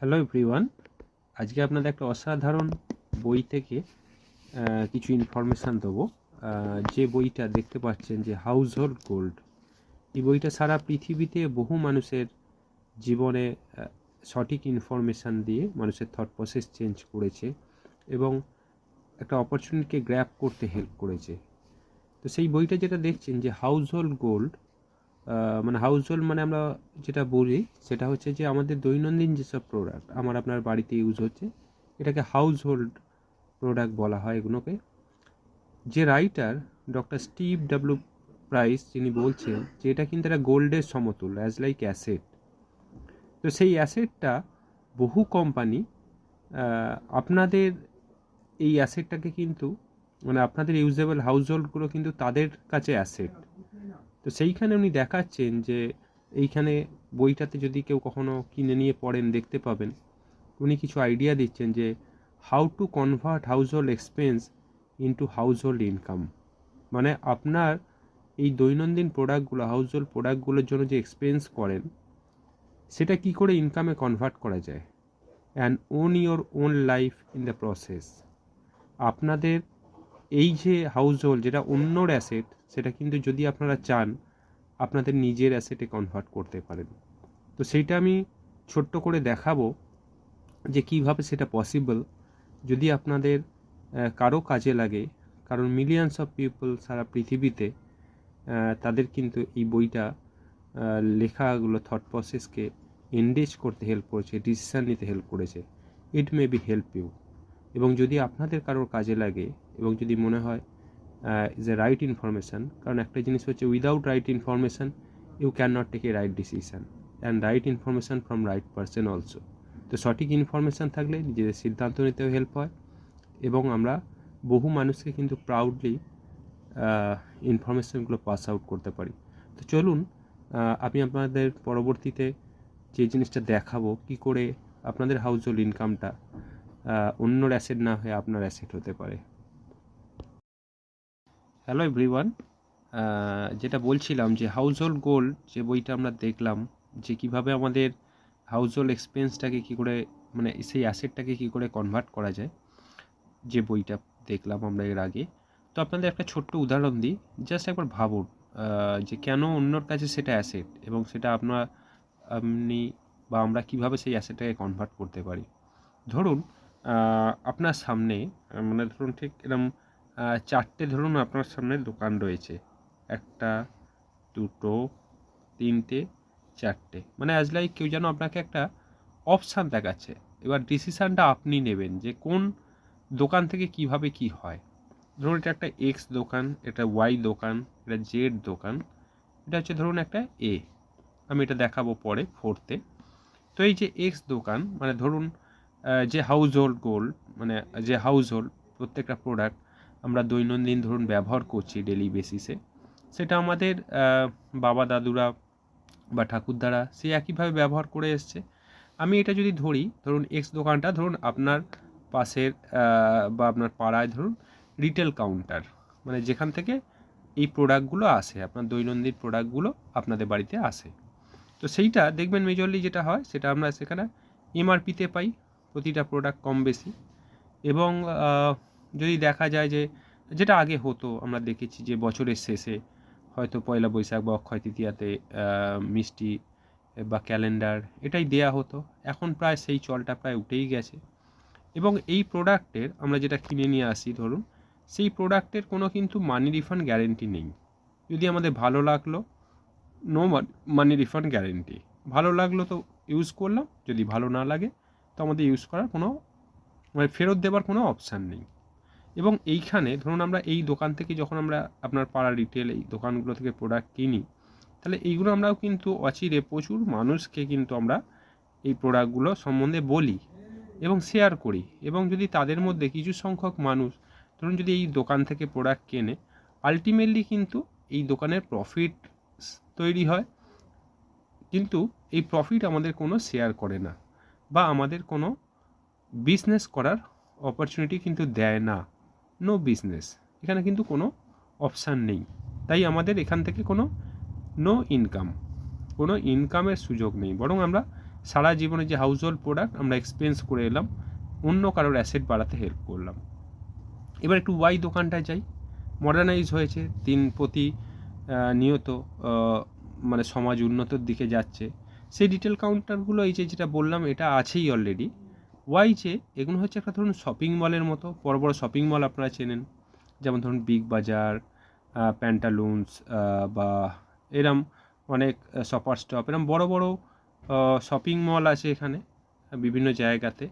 Hello everyone. আজকে আপনাদের একটা অসাধারণ বই থেকে কিছু ইনফরমেশান দেবো। যে বইটা দেখতে পাচ্ছেন যে হাউস হোল্ড গোল্ড এই বইটা সারা পৃথিবীতে বহু মানুষের জীবনে সঠিক ইনফরমেশান দিয়ে মানুষের থট প্রসেস চেঞ্জ করেছে এবং একটা অপরচুনিটিকে গ্র্যাপ করতে হেল্প করেছে। তো সেই বইটা যেটা দেখছেন যে হাউস হোল্ড গোল্ড মানে হাউস হোল্ড মানে আমরা যেটা বলি, সেটা হচ্ছে যে আমাদের দৈনন্দিন যেসব প্রোডাক্ট আমার আপনার বাড়িতে ইউজ হচ্ছে, এটাকে হাউস হোল্ড প্রোডাক্ট বলা হয় এগুলোকে। যে writer doctor Steve W Price যিনি বলছেন যে এটা কিন্তু একটা গোল্ডের সমতুল অ্যাজ লাইক অ্যাসেট তো সেই অ্যাসেটটা বহু কোম্পানি আপনাদের এই অ্যাসেটটাকে কিন্তু মানে আপনাদের ইউজেবল হাউস হোল্ডগুলো কিন্তু তাদের কাছে অ্যাসেট তো সেইখানে উনি দেখাচ্ছেন যে এইখানে বইটাতে যদি কেউ কখনো কিনে নিয়ে পড়েন, দেখতে পাবেন। উনি কিছু আইডিয়া দিচ্ছেন যে how to convert household expense into household income মানে আপনার এই দৈনন্দিন প্রোডাক্টগুলো হাউস হোল্ড প্রোডাক্টগুলোর জন্য যে এক্সপেন্স করেন, সেটা কি করে ইনকামে কনভার্ট করা যায়? And own your own life in the process আপনাদের এই যে হাউস হোল্ড যেটা অন্যর অ্যাসেট সেটা কিন্তু যদি আপনারা চান, আপনাদের নিজের অ্যাসেটে কনভার্ট করতে পারেন। তো সেইটা আমি ছোট্ট করে দেখাবো যে কীভাবে সেটা পসিবল যদি আপনাদের কারও কাজে লাগে, কারণ মিলিয়নস অফ পিপল সারা পৃথিবীতে তাদের কিন্তু এই বইটা লেখাগুলো থট প্রসেসকে এনগেজ করতে হেল্প করেছে ডিসিশান নিতে হেল্প করেছে। It may be help you এবং যদি আপনাদের কারোর কাজে লাগে, এবং যদি মনে হয় ইজ এ রাইট ইনফরমেশান কারণ একটা জিনিস হচ্ছে without right information you can not take a right decision and right information from right person also তো সঠিক ইনফরমেশান থাকলে নিজেদের সিদ্ধান্ত নিতেও হেল্প হয়। এবং আমরা বহু মানুষকে কিন্তু প্রাউডলি ইনফরমেশানগুলো পাস আউট করতে পারি। তো চলুন আমি আপনাদের পরবর্তীতে যে জিনিসটা দেখাবো, কি করে আপনাদের হাউস হোল্ড ইনকামটা অন্যর অ্যাসেট না হয়ে আপনার অ্যাসেট হতে পারে। হ্যালো এভরিওয়ান যেটা বলছিলাম যে হাউস হোল্ড গোল্ড যে বইটা আমরা দেখলাম, যে কীভাবে আমাদের হাউস হোল্ড এক্সপেন্সটাকে কী করে মানে সেই অ্যাসেটটাকে কী করে কনভার্ট করা যায়, যে বইটা দেখলাম আমরা এর আগে। তো আপনাদের একটা ছোট্ট উদাহরণ দিই জাস্ট একবার ভাবুন যে কেন অন্যর কাছে সেটা অ্যাসেট এবং সেটা আপনার আপনি বা আমরা কীভাবে সেই অ্যাসেটটাকে কনভার্ট করতে পারি। ধরুন আপনার সামনে মানে ধরুন ঠিক এরকম চারটে ধরুন আপনার সামনে দোকান রয়েছে। একটা, দুটো, তিনটে, চারটে। মানে অ্যাজ লাইক কেউ যেন আপনাকে একটা অপশান দেখাচ্ছে। এবার ডিসিশানটা আপনি নেবেন যে কোন দোকান থেকে কীভাবে কি হয়। ধরুন এটা একটা এক্স দোকান, এটা ওয়াই দোকান, এটা জেড দোকান, এটা হচ্ছে ধরুন একটা এ আমি এটা দেখাবো পরে ফোর্থে তো এই যে এক্স দোকান মানে ধরুন যে হাউস হোল্ড গোল্ড মানে যে হাউস হোল্ড প্রত্যেকটা প্রোডাক্ট আমরা দৈনন্দিন ধরুন ব্যবহার করছি ডেলি বেসিসে সেটা আমাদের বাবা, দাদুরা বা ঠাকুরদারা সে একইভাবে ব্যবহার করে এসছে। আমি এটা যদি ধরি, ধরুন এক্স দোকানটা, ধরুন আপনার পাশের বা আপনার পাড়ায় ধরুন রিটেল কাউন্টার মানে যেখান থেকে এই প্রোডাক্টগুলো আসে, আপনার দৈনন্দিন প্রোডাক্টগুলো আপনাদের বাড়িতে আসে। তো সেইটা দেখবেন মেজরলি যেটা হয়, সেটা আমরা সেখানে এমআরপিতে পাই, প্রতিটা প্রোডাক্ট কম বেশি। এবং যদি দেখা যায় যে যেটা আগে হতো, আমরা দেখেছি যে বছরের শেষে হয়তো পয়লা বৈশাখ বা অক্ষয় তৃতীয়াতে মিষ্টি বা ক্যালেন্ডার এটাই দেয়া হতো। এখন প্রায় সেই চলটা প্রায় উঠেই গেছে। এবং এই প্রোডাক্টের আমরা যেটা কিনে নিয়ে আসি, ধরুন, সেই প্রোডাক্টের কোনো কিন্তু মানি রিফান্ড গ্যারেন্টি নেই। যদি আমাদের ভালো লাগল নো মানি রিফান্ড গ্যারেন্টি ভালো লাগল তো ইউজ করলাম, যদি ভালো না লাগে, তো আমাদের ইউজ করার কোনো মানে ফেরত দেওয়ার কোনো অপশান নেই। এবং এইখানে ধরুন আমরা এই দোকান থেকে যখন আমরা আপনার পাড়া রিটেল এই দোকানগুলো থেকে প্রোডাক্ট কিনি, তাহলে এইগুলো আমরাও কিন্তু অচিরে প্রচুর মানুষকে কিন্তু আমরা এই প্রোডাক্টগুলো সম্বন্ধে বলি এবং শেয়ার করি। এবং যদি তাদের মধ্যে কিছু সংখ্যক মানুষ ধরুন যদি এই দোকান থেকে প্রোডাক্ট কেনে আলটিমেটলি কিন্তু এই দোকানের প্রফিট তৈরি হয়। কিন্তু এই প্রফিট আমাদের কোনো শেয়ার করে না বা আমাদের কোনো বিজনেস করার অপরচুনিটি কিন্তু দেয় না। নো বিজনেস এখানে কিন্তু কোনো অপশান নেই। তাই আমাদের এখান থেকে কোনো নো ইনকাম কোনো ইনকামের সুযোগ নেই। বরং আমরা সারা জীবনে যে হাউস হোল্ড প্রোডাক্ট আমরা এক্সপেন্স করে এলাম, অন্য কারোর অ্যাসেট বাড়াতে হেল্প করলাম। এবার একটু ওয়াই দোকানটায় যাই। মডার্নাইজ হয়েছে দিন প্রতি নিয়ত মানে সমাজ উন্নতর দিকে যাচ্ছে। সেই ডিটেল কাউন্টারগুলো এই যে যেটা বললাম, এটা আছেই অলরেডি ওয়াই যে? এগুলো হচ্ছে একটা ধরুন শপিং মলের মতো, বড় বড় শপিং মল আপনারা চেনেন। যেমন ধরুন বিগ বাজার প্যান্টালুন্স বা এরম অনেক শপার স্টপ এরম বড় বড় শপিং মল আছে এখানে, বিভিন্ন জায়গাতে।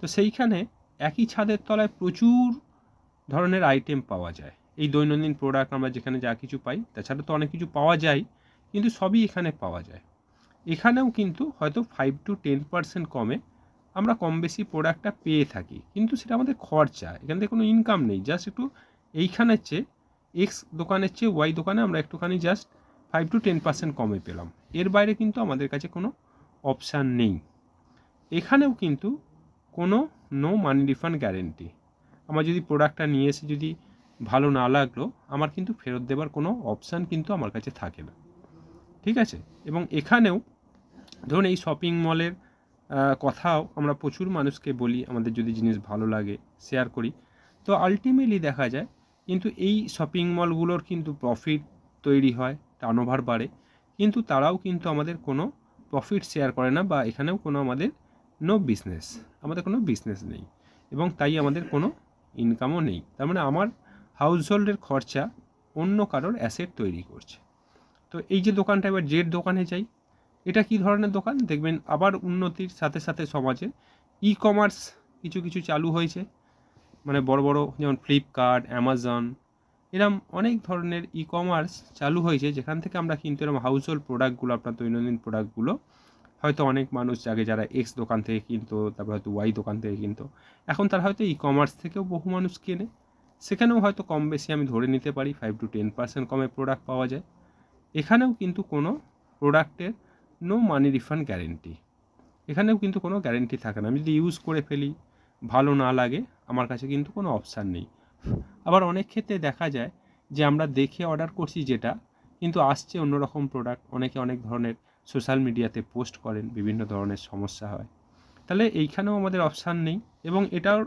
তো সেইখানে একই ছাদের তলায় প্রচুর ধরনের আইটেম পাওয়া যায়। এই দৈনন্দিন প্রোডাক্ট আমরা যেখানে যা কিছু পাই, তাছাড়া তো অনেক কিছু পাওয়া যায়, কিন্তু সবই এখানে পাওয়া যায়। এখানেও কিন্তু হয়তো ফাইভ টু টেন পার্সেন্ট কমে আমরা কম বেশি প্রোডাক্টটা পেয়ে থাকি, কিন্তু সেটা আমাদের খরচা। এখান থেকে কোনো ইনকাম নেই জাস্ট একটু এইখানের চেয়ে এক্স দোকানের চেয়ে ওয়াই দোকানে আমরা একটুখানি just five to ten percent কমে পেলাম। এর বাইরে কিন্তু আমাদের কাছে কোনো অপশান নেই। এখানেও কিন্তু কোনো নো মানি রিফান্ড গ্যারেন্টি আমার যদি প্রোডাক্টটা নিয়ে এসে যদি ভালো না লাগল, আমার কিন্তু ফেরত দেওয়ার কোনো অপশান কিন্তু আমার কাছে থাকে না। ঠিক আছে? এবং এখানেও ধরুন এই শপিং মলের কথাও আমরা প্রচুর মানুষকে বলি, আমাদের যদি জিনিস ভালো লাগে শেয়ার করি। তো আলটিমেটলি দেখা যায়, কিন্তু এই শপিং মলগুলোর কিন্তু প্রফিট তৈরি হয় টার্নওভার বাড়ে, কিন্তু তারাও কিন্তু আমাদের কোনো প্রফিট শেয়ার করে না বা এখানেও কোনো আমাদের নো বিজনেস আমাদের কোনো বিজনেস নেই এবং তাই আমাদের কোনো ইনকামও নেই। তার মানে আমার হাউস হোল্ডের খরচা অন্য কারোর অ্যাসেট তৈরি করছে। তো এই যে দোকানটা, এবার জেড দোকানে যাই এটা কি ধরনের দোকান? দেখবেন আবার উন্নতির সাথে সাথে সমাজে ই কমার্স কিছু কিছু চালু হয়েছে। মানে বড় বড় যেমন ফ্লিপকার্ট অ্যামাজন এরম অনেক ধরনের ই কমার্স চালু হয়েছে। যেখান থেকে আমরা কিন্তু এরকম হাউস হোল্ড প্রোডাক্টগুলো আপনার দৈনন্দিন প্রোডাক্টগুলো হয়তো অনেক মানুষ আগে যারা এক্স দোকান থেকে কিনতো, তারপর হয়তো ওয়াই দোকান থেকে কিনতো। এখন তারা হয়তো ই কমার্স থেকেও বহু মানুষ কেনে। সেখানেও হয়তো কম বেশি আমি ধরে নিতে পারি ফাইভ টু টেন পার্সেন্ট কমে প্রোডাক্ট পাওয়া যায়। এখানেও কিন্তু কোনো প্রোডাক্টের নো মানি রিফান্ড গ্যারেন্টি এখানেও কিন্তু কোনো গ্যারেন্টি থাকে না। আমি যদি ইউজ করে ফেলি, ভালো না লাগে, আমার কাছে কিন্তু কোনো অপশান নেই। আবার অনেক ক্ষেত্রে দেখা যায় যে আমরা দেখে অর্ডার করছি যেটা, কিন্তু আসছে অন্যরকম প্রোডাক্ট অনেকে অনেক ধরনের সোশ্যাল মিডিয়াতে পোস্ট করেন, বিভিন্ন ধরনের সমস্যা হয়। তাহলে এইখানেও আমাদের অপশান নেই এবং এটার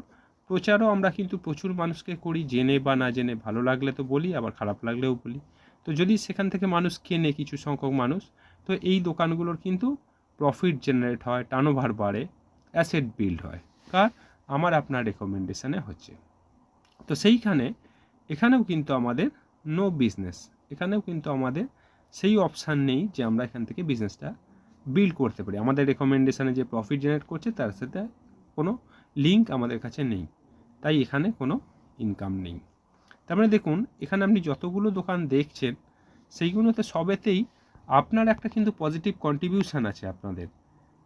প্রচারও আমরা কিন্তু প্রচুর মানুষকে করি, জেনে বা না জেনে। ভালো লাগলে তো বলি, আবার খারাপ লাগলেও বলি। তো যদি সেখান থেকে মানুষ কেনে, কিছু সংখ্যক মানুষ তো এই দোকানগুলোর কিন্তু প্রফিট জেনারেট হয় টার্নওভার বাড়ে অ্যাসেট বিল্ড হয়। কার? আমার আপনার রেকমেন্ডেশনে হচ্ছে। তো সেইখানে, এখানেও কিন্তু আমাদের নো বিজনেস এখানেও কিন্তু আমাদের সেই অপশান নেই যে আমরা এখান থেকে বিজনেসটা বিল্ড করতে পারি। আমাদের রেকমেন্ডেশনে যে প্রফিট জেনারেট করছে, তার সাথে কোনো লিঙ্ক আমাদের কাছে নেই। তাই এখানে কোনো ইনকাম নেই। তার মানে দেখুন, এখানে আপনি যতগুলো দোকান দেখছেন, সেইগুলোতে সবেতেই আপনার একটা কিন্তু পজিটিভ কন্ট্রিবিউশন আছে আপনাদের,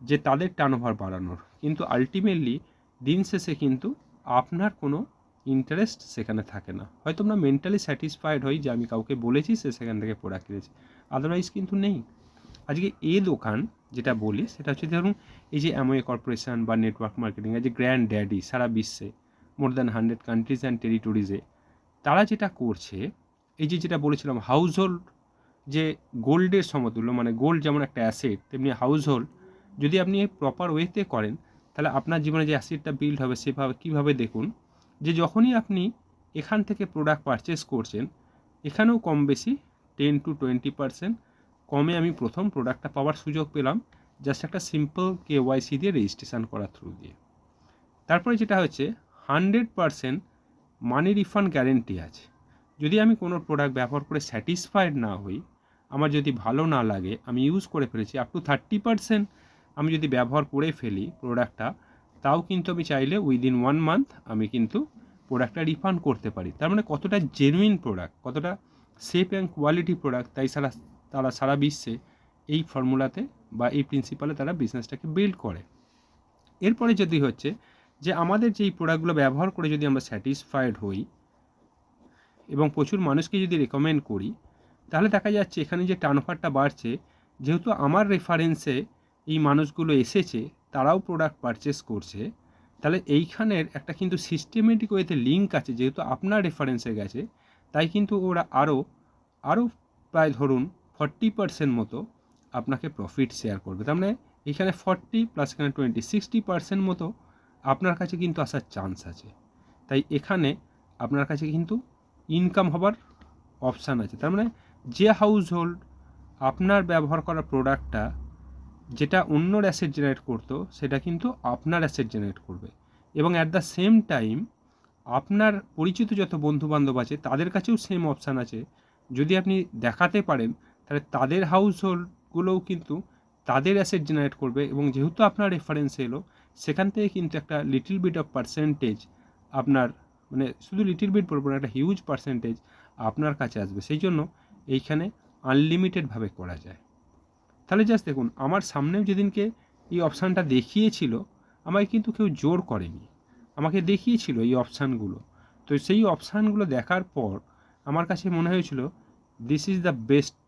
যে তাদের টার্নওভার বাড়ানোর। কিন্তু আলটিমেটলি দিন শেষে কিন্তু আপনার কোনো ইন্টারেস্ট সেখানে থাকে না। হয়তো আমরা মেন্টালি স্যাটিসফাইড হই যে আমি কাউকে বলেছি, সে সেখান থেকে প্রোডাক্ট কিনেছে। আদারওয়াইজ কিন্তু নেই। আজকে এ দোকান যেটা বলি, সেটা হচ্ছে ধরুন এই যে অ্যামওয়ে কর্পোরেশন বা নেটওয়ার্ক মার্কেটিং যে গ্র্যান্ড ড্যাডি সারা বিশ্বে more than hundred countries and টেরিটরিজে তারা যেটা করছে, এই যে যেটা বলেছিলাম হাউস হোল্ড যে গোল্ডের সমতুল্য মানে গোল্ড যেমন একটা অ্যাসেট তেমনি হাউস হোল্ড যদি আপনি প্রপার ওয়েতে করেন, তাহলে আপনার জীবনে যে অ্যাসেটটা বিল্ড হবে সেভাবে কীভাবে দেখুন, যে যখনই আপনি এখান থেকে প্রোডাক্ট পারচেস করছেন, এখানেও কম বেশি টেন টু টোয়েন্টি পার্সেন্ট কমে আমি প্রথম প্রোডাক্টটা পাওয়ার সুযোগ পেলাম জাস্ট একটা সিম্পল কে ওয়াইসি দিয়ে রেজিস্ট্রেশন করার থ্রু দিয়ে। তারপরে যেটা হচ্ছে hundred percent money refund guarantee আছে। যদি আমি কোনো প্রোডাক্ট ব্যবহার করে স্যাটিসফাইড না হই আমার যদি ভালো না লাগে, আমি ইউজ করে ফেলেছি আপ টু থার্টি পারসেন্ট আমি যদি ব্যবহার করে ফেলি প্রোডাক্টটা তাও কিন্তু আমি চাইলে উইদিন ওয়ান মান্থ আমি কিন্তু প্রোডাক্টটা রিফান্ড করতে পারি। তার মানে কতটা জেনুইন প্রোডাক্ট কতটা সেফ অ্যান্ড কোয়ালিটি প্রোডাক্ট তাই সারা, তারা সারা বিশ্বে এই ফর্মুলাতে বা এই প্রিন্সিপালে তারা বিজনেসটাকে বিল্ড করে। এরপরে যদি হচ্ছে যে আমাদের যেই প্রোডাক্টগুলো ব্যবহার করে যদি আমরা স্যাটিসফাইড হই এবং প্রচুর মানুষকে যদি রেকমেন্ড করি তাহলে দেখা যাচ্ছে এখানে যে টার্নওভারটা বাড়ছে, যেহেতু আমার রেফারেন্সে এই মানুষগুলো এসেছে, তারাও প্রোডাক্ট পারচেস করছে, তাহলে এইখানের একটা কিন্তু সিস্টেমেটিক ওয়েতে লিঙ্ক আছে, যেহেতু আপনার রেফারেন্সে গেছে, তাই কিন্তু ওরা আরও আরও প্রায় ধরুন ফর্টি পার্সেন্ট মতো আপনাকে প্রফিট শেয়ার করবে। তার মানে এখানে ফর্টি প্লাস এখানে টোয়েন্টি সিক্সটি পার্সেন্ট মতো আপনার কাছে কিন্তু আসার চান্স আছে। তাই এখানে আপনার কাছে কিন্তু ইনকাম হবার অপশান আছে। তার মানে যে হাউস হোল্ড আপনার ব্যবহার করা প্রোডাক্টটা যেটা অন্য অ্যাসেট জেনারেট করতো, সেটা কিন্তু আপনার অ্যাসেট জেনারেট করবে। এবং অ্যাট দ্য সেম টাইম আপনার পরিচিত যত বন্ধু বান্ধব আছে, তাদের কাছেও সেম অপশান আছে। যদি আপনি দেখাতে পারেন, তাহলে তাদের হাউস হোল্ডগুলোও কিন্তু তাদের অ্যাসেট জেনারেট করবে। এবং যেহেতু আপনার রেফারেন্স এলো, সেখান থেকে কিন্তু একটা লিটিল বিট অফ পার্সেন্টেজ আপনার মানে শুধু লিটিল বিট বলব না, একটা হিউজ পার্সেন্টেজ আপনার কাছে আসবে। সেই জন্য এইখানে আনলিমিটেডভাবে করা যায়। তাহলে জাস্ট দেখুন, আমার সামনেও যেদিনকে এই অপশানটা দেখিয়েছিল আমাকে কিন্তু কেউ জোর করেনি। আমাকে দেখিয়েছিল এই অপশানগুলো তো সেই অপশানগুলো দেখার পর আমার কাছে মনে হয়েছিল this is the best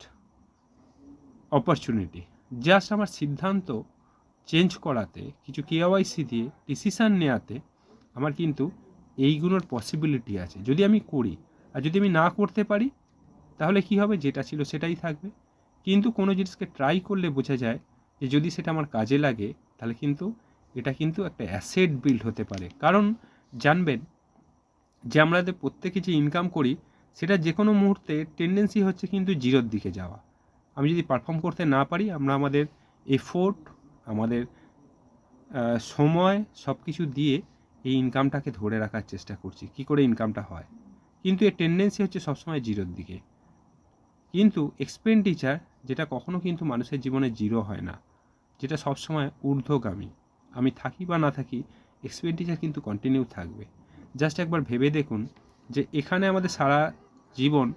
opportunity just আমার সিদ্ধান্ত চেঞ্জ করাতে, কিছু কেওয়াইসি দিয়ে ডিসিশান নেওয়াতে আমার কিন্তু এইগুলোর পসিবিলিটি আছে। যদি আমি করি, আর যদি আমি না করতে পারি তাহলে কি হবে? যেটা ছিল সেটাই থাকবে। কিন্তু কোনো জিনিসকে ট্রাই করলে বোঝা যায় যে যদি সেটা আমার কাজে লাগে, তাহলে কিন্তু এটা কিন্তু একটা অ্যাসেট বিল্ড হতে পারে। কারণ জানবেন যে আমাদের প্রত্যেকে যে ইনকাম করি, সেটা যে কোনো মুহূর্তে টেন্ডেন্সি হচ্ছে কিন্তু জিরোর দিকে যাওয়া। আমি যদি পারফর্ম করতে না পারি, আমরা আমাদের এফোর্ট আমাদের সময় সব কিছু দিয়ে এই ইনকামটাকে ধরে রাখার চেষ্টা করছি। কি করে ইনকামটা হয়? কিন্তু এর টেন্ডেন্সি হচ্ছে সবসময় জিরোর দিকে। কিন্তু এক্সপেন্ডিচার যেটা কখনো কিন্তু মানুষের জীবনে জিরো হয় না, যেটা সবসময় ঊর্ধ্বগামী। আমি থাকি বা না থাকি এক্সপেন্ডিচার কিন্তু কন্টিনিউ থাকবে। জাস্ট একবার ভেবে দেখুন যে এখানে আমাদের সারা জীবন,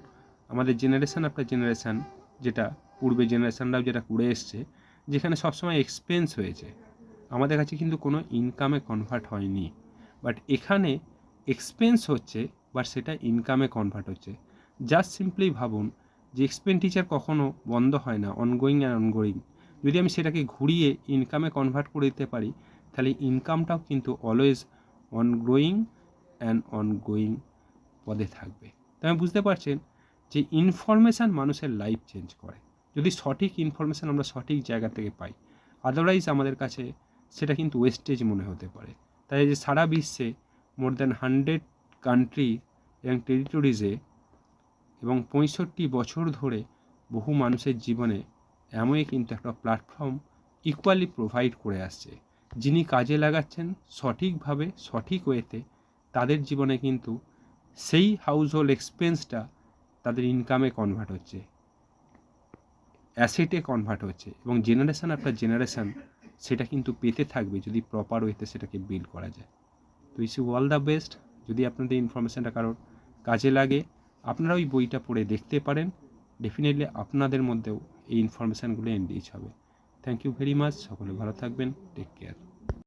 আমাদের জেনারেশান আফটার জেনারেশান যেটা পূর্বে জেনারেশানরাও যেটা করে এসছে, যেখানে সবসময় এক্সপেন্স হয়েছে। আমাদের কাছে কিন্তু কোনো ইনকামে কনভার্ট হয়নি। বাট এখানে এক্সপেন্স হচ্ছে বাট সেটা ইনকামে কনভার্ট হচ্ছে। জাস্ট সিম্পলি ভাবুন যে এক্সপেন্ডিচার কখনো বন্ধ হয় না অনগোয়িং অ্যান্ড অনগোয়িং যদি আমি সেটাকে ঘুরিয়ে ইনকামে কনভার্ট করে দিতে পারি, তাহলে ইনকামটাও কিন্তু অলওয়েজ অনগ্রোয়িং অ্যান্ড অনগোয়িং পদে থাকবে। তাই আমি বুঝতে পারছেন যে ইনফরমেশান মানুষের লাইফ চেঞ্জ করে। যদি সঠিক ইনফরমেশান আমরা সঠিক জায়গা থেকে পাই আদারওয়াইজ আমাদের কাছে সেটা কিন্তু ওয়েস্টেজ মনে হতে পারে। তাই যে সারা বিশ্বে মোর দ্যান হান্ড্রেড কান্ট্রি এবং টেরিটরিজে এবং পঁয়ষট্টি বছর ধরে বহু মানুষের জীবনে এমনই কিন্তু একটা প্ল্যাটফর্ম ইকুয়ালি প্রোভাইড করে আসছে, যিনি কাজে লাগাচ্ছেন সঠিকভাবে, সঠিক ওয়েতে। তাদের জীবনে কিন্তু সেই হাউস হোল্ড এক্সপেন্সটা তাদের ইনকামে কনভার্ট হচ্ছে অ্যাসেটে কনভার্ট হচ্ছে এবং জেনারেশান আফটার জেনারেশান সেটা কিন্তু পেতে থাকবে যদি প্রপার ওয়েতে সেটাকে বিল্ড করা যায়। তো ইস অল দ্য বেস্ট যদি আপনাদের ইনফরমেশানটা কারোর কাজে লাগে আপনারা ওই বইটা পড়ে দেখতে পারেন। ডেফিনেটলি আপনাদের মধ্যেও এই ইনফরমেশানগুলো এনরিচ হবে। থ্যাংক ইউ ভেরি মাচ সকলে ভালো থাকবেন। Take care